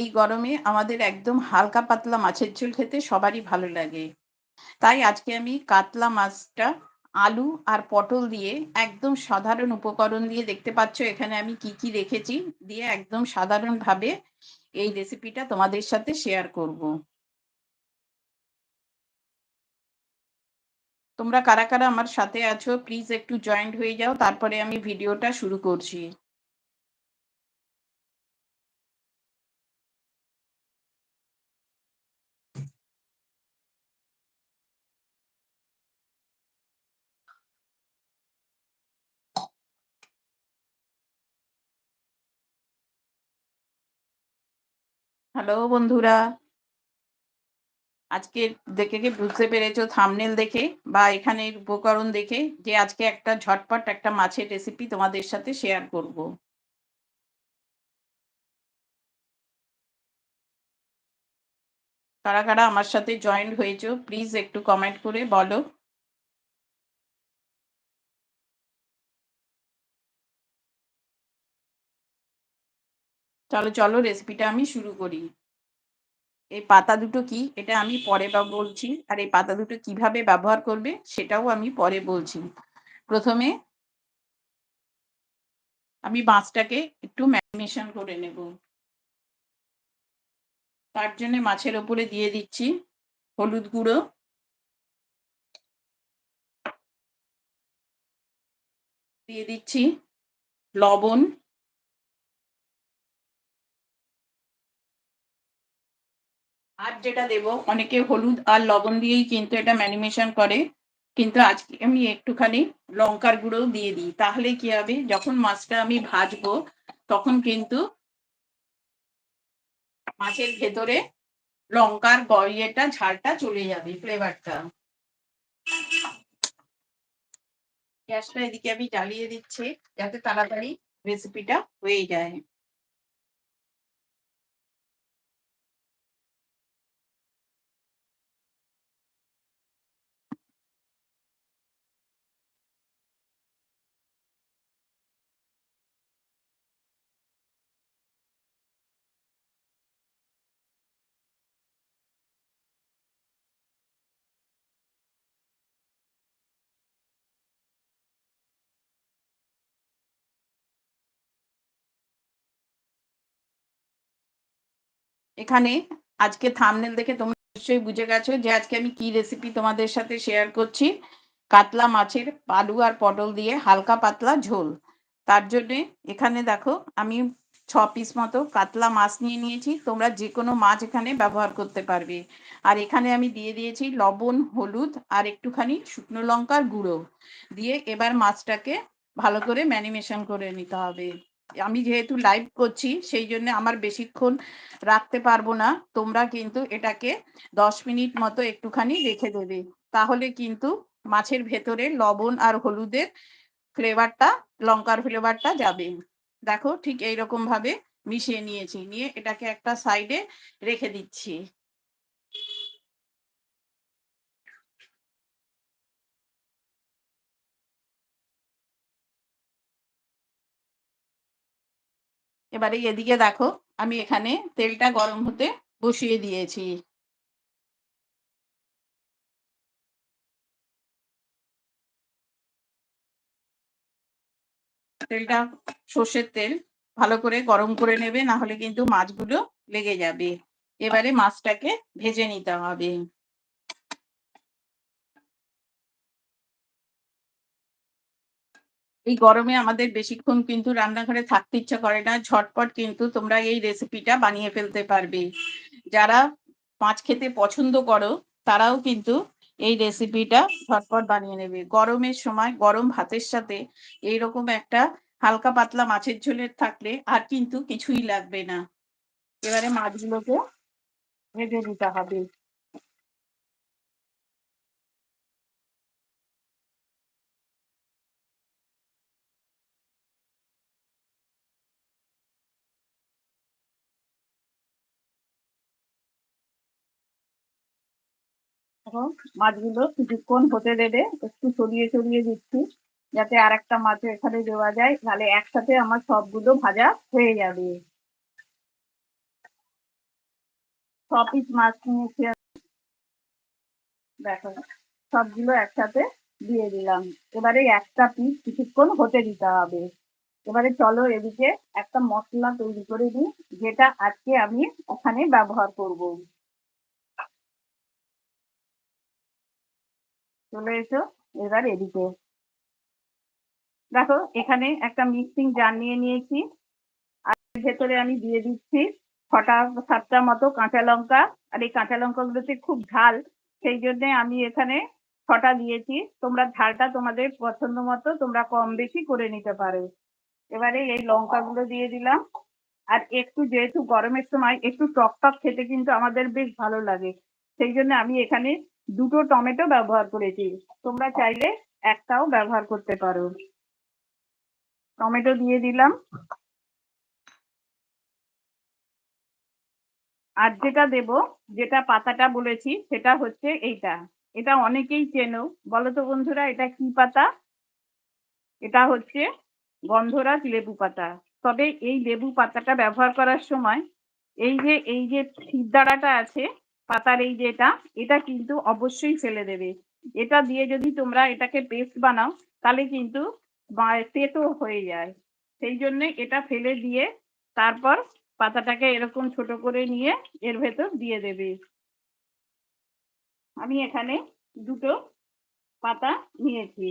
এই গরমে আমাদের একদম হালকা পাতলা মাছের ঝোল খেতে সবারই ভালো লাগে। তাই আজকে আমি কাতলা মাছটা, আলু আর পটল দিয়ে একদম সাধারণ উপকরণ দিয়ে দেখতে পাচ্ছ এখানে আমি কি কি রেখেছি দিয়ে একদম সাধারণভাবে এই রেসিপিটা তোমাদের সাথে শেয়ার করব। তোমরা কারা কারা আমার সাথে আছো প্লিজ একটু জয়েন্ট হয়ে যাও, তারপরে আমি ভিডিওটা শুরু করছি। হ্যালো বন্ধুরা। আজকে দেখে কি বুঝতে পেরেছ? থামনেল দেখে বা এখানের উপকরণ দেখে যে আজকে একটা ঝটপট একটা মাছের রেসিপি তোমাদের সাথে শেয়ার করব। কারা কারা আমার সাথে জয়েন্ট হয়েছো প্লিজ একটু কমেন্ট করে বলো। চলো চলো রেসিপিটা আমি শুরু করি। এই পাতা দুটো কি? এটা আমি পরে বা বলছি। আর এই পাতা দুটো কীভাবে ব্যবহার করবে সেটাও আমি পরে বলছি। প্রথমে আমি মাছটাকে একটু ম্যারিনেশন করে নেব। তার জন্য মাছের ওপরে দিয়ে দিচ্ছি হলুদ গুঁড়ো। দিয়ে দিচ্ছি লবণ। আর যেটা দেব, অনেকে হলুদ আর লবণ দিয়েই কিন্তু এটা ম্যানিমেশন করে। কিন্তু আজকে আমি একটুখানি লঙ্কার গুঁড়োও দিয়ে দিই। তাহলে কি হবে, যখন মাছটা আমি ভাজবো, তখন কিন্তু মাছের ভেতরে লঙ্কার গড়িয়েটা, ঝালটা চলে যাবে ফ্লেভারটা গ্যাসটা এদিকে আমি জ্বালিয়ে দিচ্ছি, যাতে তাড়াতাড়ি রেসিপিটা হয়ে যায়। এখানে আজকে থামনেল দেখে তোমরা নিশ্চয়ই বুঝে গেছো যে আজকে আমি কি রেসিপি তোমাদের সাথে শেয়ার করছি। কাতলা মাছের আলু আর পটল দিয়ে হালকা পাতলা ঝোল। তার জন্যে এখানে দেখো আমি ছ পিস মতো কাতলা মাছ নিয়ে নিয়েছি। তোমরা যে কোনো মাছ এখানে ব্যবহার করতে পারবে। আর এখানে আমি দিয়ে দিয়েছি লবণ, হলুদ আর একটুখানি শুকনো লঙ্কার গুঁড়ো। দিয়ে এবার মাছটাকে ভালো করে ম্যানিমেশন করে নিতে হবে। আমি যেহেতু লাইভ করছি, সেই জন্য আমার বেশিক্ষণ রাখতে পারব না। তোমরা কিন্তু এটাকে দশ মিনিট মতো একটুখানি রেখে দেবে। তাহলে কিন্তু মাছের ভেতরে লবণ আর হলুদের ফ্লেভারটা লঙ্কার ফ্লেভারটা যাবে। দেখো ঠিক এইরকম ভাবে মিশিয়ে নিয়েছি। নিয়ে এটাকে একটা সাইডে রেখে দিচ্ছি। এবারে এদিকে দেখো, আমি এখানে তেলটা গরম হতে বসিয়ে দিয়েছি। তেলটা সর্ষের তেল ভালো করে গরম করে নেবে না হলে কিন্তু মাছগুলো লেগে যাবে। এবারে মাছটাকে ভেজে নিতে হবে। এই গরমে আমাদের বেশিক্ষণ কিন্তু রান্নাঘরে থাকতে ইচ্ছা করে না। ঝটপট কিন্তু তোমরা এই রেসিপিটা বানিয়ে ফেলতে পারবে। যারা মাছ খেতে পছন্দ করো, তারাও কিন্তু এই রেসিপিটা ঝটপট বানিয়ে নেবে। গরমের সময় গরম ভাতের সাথে এইরকম একটা হালকা পাতলা মাছের ঝোলের থাকলে আর কিন্তু কিছুই লাগবে না। এবারে মাছগুলোকে ভেজে নিতে হবে। এখন মাছগুলো কিছুক্ষণ হতে দেবে, একটু সরিয়ে সরিয়ে দিচ্ছি, যাতে আর একটা মাছ এখানে দেওয়া যায়, তাহলে একসাথে আমার সবগুলো ভাজা হয়ে যাবে। পিস মাছ নিয়েছি দেখো, সবগুলো একসাথে দিয়ে দিলাম। এবারে একটা পিস কিছুক্ষণ হতে দিতে হবে। এবারে চলো এদিকে একটা মশলা তৈরি করে দিই, যেটা আজকে আমি ওখানে ব্যবহার করব। চলে এসো, এবার এদিকে। দেখো, এখানে একটা মিক্সিং জার নিয়ে নিয়েছি। আর ভেতরে আমি দিয়ে দিচ্ছি ছটা, সাতটা মতো কাঁচা লঙ্কা। আর এই কাঁচা লঙ্কাগুলোতে খুব ঝাল, সেই জন্যে আমি এখানে ছটা দিয়েছি। তোমরা ঝালটা তোমাদের পছন্দ মতো তোমরা কম বেশি করে নিতে পারো। এবারে এই লঙ্কাগুলো দিয়ে দিলাম। আর একটু যেহেতু গরমের সময় একটু টক টক খেতে কিন্তু আমাদের বেশ ভালো লাগে। সেই জন্য আমি এখানে দুটো টমেটো ব্যবহার করেছি। তোমরা চাইলে একটাও ব্যবহার করতে পারো। টমেটো দিয়ে দিলাম। আর যেটা দেব, যেটা পাতাটা বলেছি, সেটা হচ্ছে এইটা। এটা অনেকেই চেনো। বলো তো বন্ধুরা, এটা কি পাতা? এটা হচ্ছে গন্ধরাজ লেবু পাতা। তবে এই লেবু পাতাটা ব্যবহার করার সময় এই যে এই যে সিদ্দারাটা আছে পাতার এই যে এটা এটা কিন্তু অবশ্যই ফেলে দেবে। এটা দিয়ে যদি তোমরা এটাকে পেস্ট বানাও, তাহলে কিন্তু তেতো হয়ে যায়। সেই জন্য এটা ফেলে দিয়ে তারপর পাতাটাকে এরকম ছোট করে নিয়ে এর ভেতর দিয়ে দেবে। আমি এখানে দুটো পাতা নিয়েছি।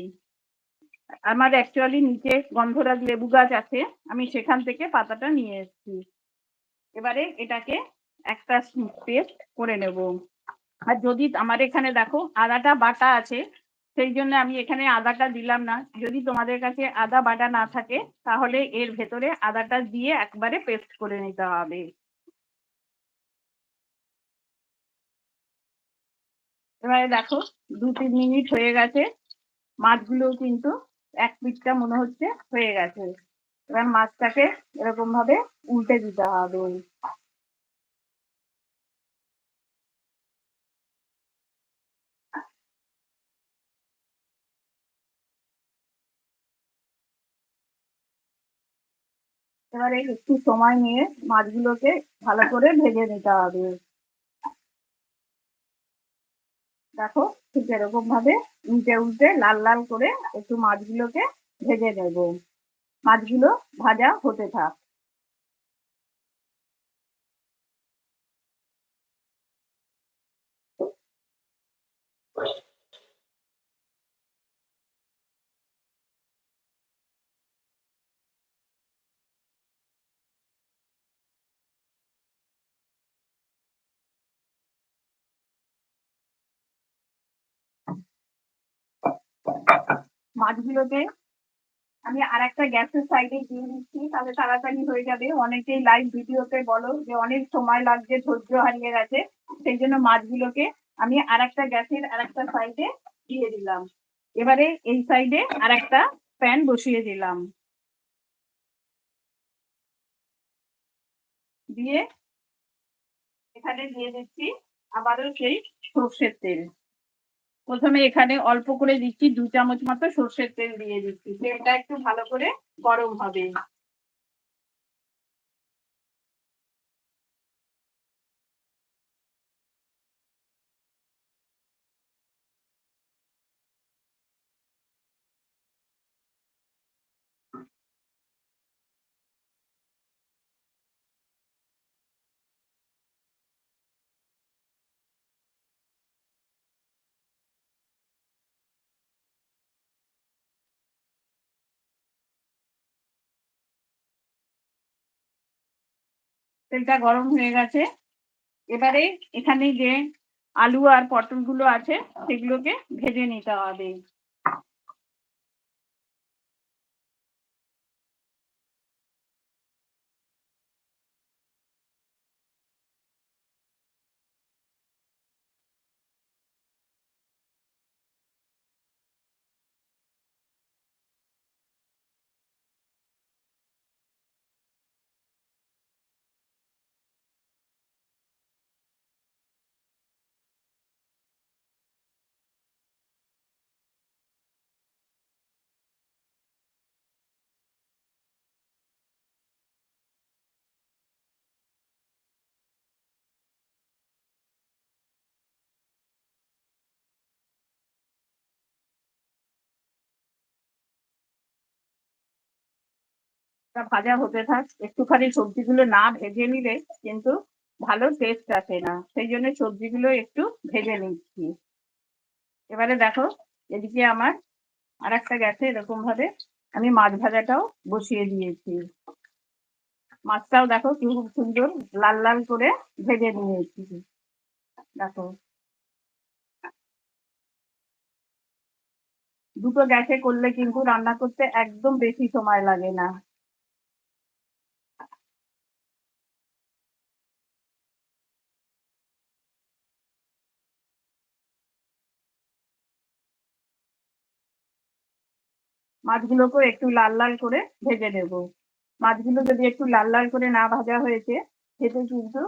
আমার অ্যাকচুয়ালি নিচে গন্ধরাজ লেবু গাছ আছে, আমি সেখান থেকে পাতাটা নিয়ে এসেছি। এবারে এটাকে একটা পেস্ট করে নেব। আর যদি আমার এখানে দেখো আদাটা বাটা আছে, সেই জন্য আমি এখানে আদাটা দিলাম না। যদি তোমাদের কাছে আদা বাটা না থাকে, তাহলে এর ভেতরে আদাটা দিয়ে একবারে পেস্ট করে নিতে হবে। এবারে দেখো, দু তিন মিনিট হয়ে গেছে। মাছগুলো কিন্তু এক পিঠটা মনে হচ্ছে হয়ে গেছে। এবার মাছটাকে এরকম ভাবে উল্টে দিতে হবে। এবারে একটু সময় নিয়ে মাছগুলোকে ভালো করে ভেজে নিতে হবে। দেখো ঠিক এরকম ভাবে উল্টে উল্টে লাল লাল করে একটু মাছগুলোকে ভেজে নেব। মাছগুলো ভাজা হতে থাক। মাছগুলোকে আমি আর একটা গ্যাসের সাইডে দিয়ে দিচ্ছি, তাহলে তাড়াতাড়ি হয়ে যাবে। অনেকেই লাইভ ভিডিওতে বলো যে অনেক সময় লাগছে, ধৈর্য হারিয়ে গেছে, সেই জন্য মাছগুলোকে আমি আর একটা গ্যাসের আর একটা সাইডে দিয়ে দিলাম। এবারে এই সাইডে আর একটা প্যান বসিয়ে দিলাম। দিয়ে এখানে দিয়ে দিচ্ছি আবারও সেই সর্ষের তেল। প্রথমে এখানে অল্প করে দিচ্ছি দু চামচ মতো সর্ষের তেল দিয়ে দিচ্ছি। তেলটা একটু ভালো করে গরম হবে। তেলটা গরম হয়ে গেছে। এবারে এখানে যে আলু আর পটলগুলো আছে, সেগুলোকে ভেজে নিতে হবে। ভাজা হতে থাক, একটুখানি সবজিগুলো না ভেজে নিলে কিন্তু ভালো টেস্ট আসে না। সেই জন্য সবজিগুলো একটু ভেজে নিচ্ছি। এবারে দেখো, এদিকে আমার আর একটা গ্যাসে এরকম ভাবে আমি মাছ ভাজাটাও বসিয়ে দিয়েছি। মাছটাও দেখো খুব সুন্দর লাল লাল করে ভেজে নিয়েছি। দেখো। দুটো গ্যাসে করলে কিন্তু রান্না করতে একদম বেশি সময় লাগে না। মাছগুলোকেও একটু লাল লাল করে ভেজে নেব। মাছগুলো যদি একটু লাল লাল করে না ভাজা হয়েছে খেতে কিন্তু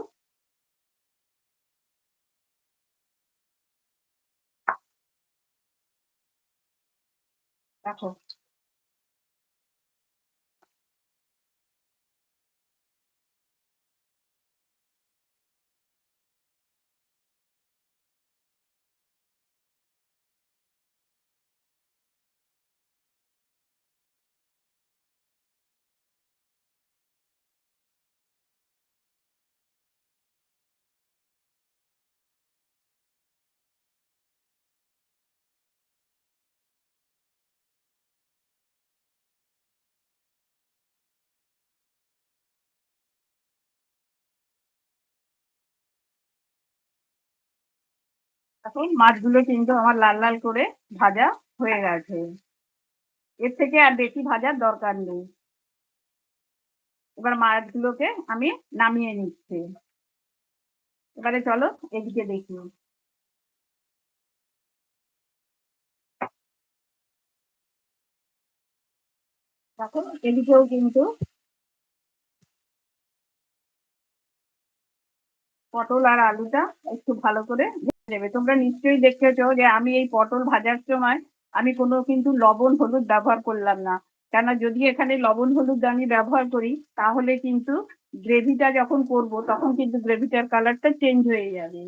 দেখো এখন মাছগুলো কিন্তু আমার লাল লাল করে ভাজা হয়ে গেছে। এর থেকে আর বেশি ভাজার দরকার নেই। এবার মাছগুলোকে আমি নামিয়ে নিচ্ছি। এবারে চলো এদিকে দেখি। দেখো, এদিকেও কিন্তু পটল আর আলুটা একটু ভালো করে নেবে তোমরা নিশ্চয়ই দেখেছ যে আমি এই পটল ভাজার সময় আমি কোনো কিন্তু লবণ হলুদ ব্যবহার করলাম না। কেন যদি এখানে লবণ হলুদ আমি ব্যবহার করি, তাহলে কিন্তু গ্রেভিটা যখন করব, তখন কিন্তু গ্রেভিটার কালারটা চেঞ্জ হয়ে যাবে।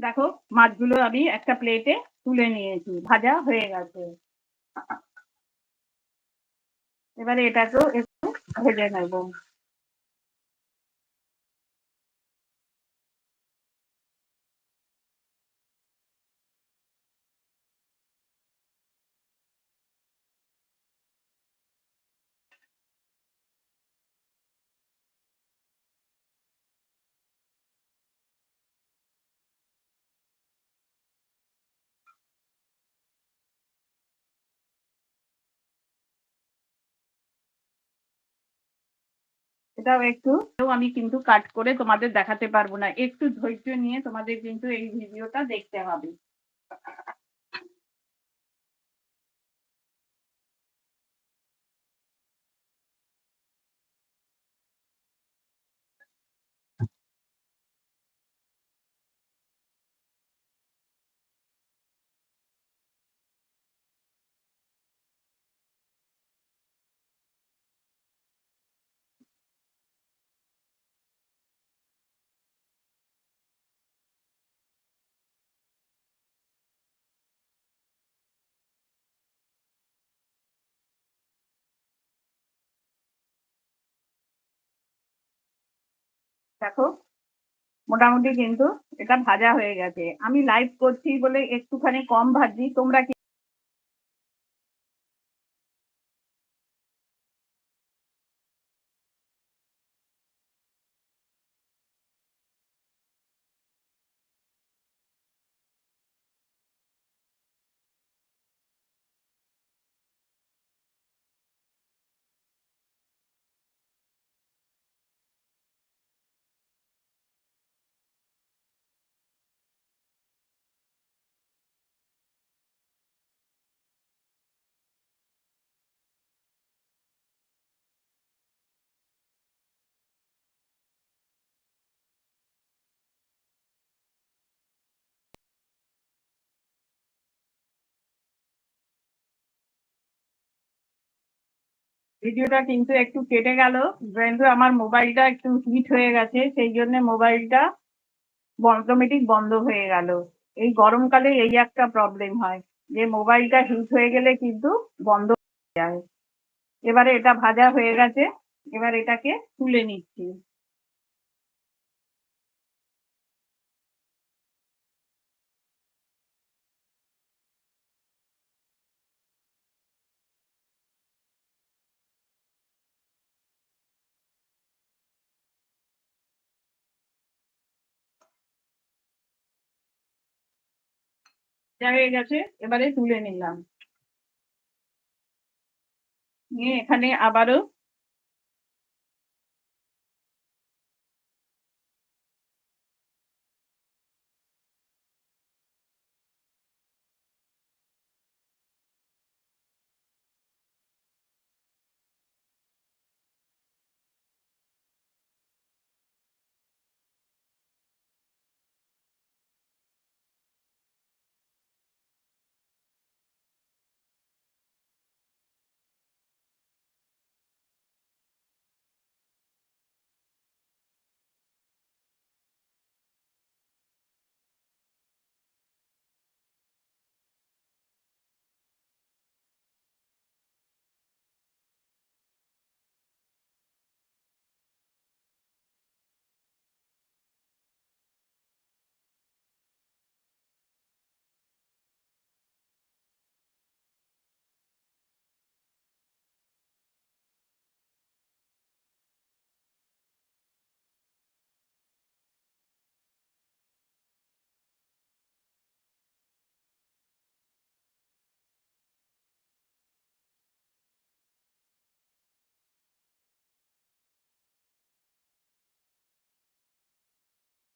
দেখো, মাছগুলো আমি একটা প্লেটে তুলে নিয়েছি, ভাজা হয়ে গেছে। এবারে এটাকেও একটু ভেজে নেব। এটাও একটু। আমি কিন্তু কাট করে তোমাদের দেখাতে পারব না। একটু ধৈর্য নিয়ে তোমাদের কিন্তু এই ভিডিওটা দেখতে হবে। দেখো, মোটামুটি কিন্তু এটা ভাজা হয়ে গেছে। আমি লাইভ করছি বলে একটুখানি কম ভাজি, তোমরা ভিডিওটা কিন্তু একটু কেটে গেল। কিন্তু আমার মোবাইলটা একটু হিট হয়ে গেছে, সেই জন্য মোবাইলটা অটোমেটিক বন্ধ হয়ে গেল। এই গরমকালে এই একটা প্রবলেম হয়, যে মোবাইলটা হিট হয়ে গেলে কিন্তু বন্ধ হয়ে যায়। এবারে এটা ভাজা হয়ে গেছে, এবার এটাকে তুলে নিচ্ছি। যা হয়ে গেছে এবারে তুলে নিলাম। নিয়ে এখানে আবারও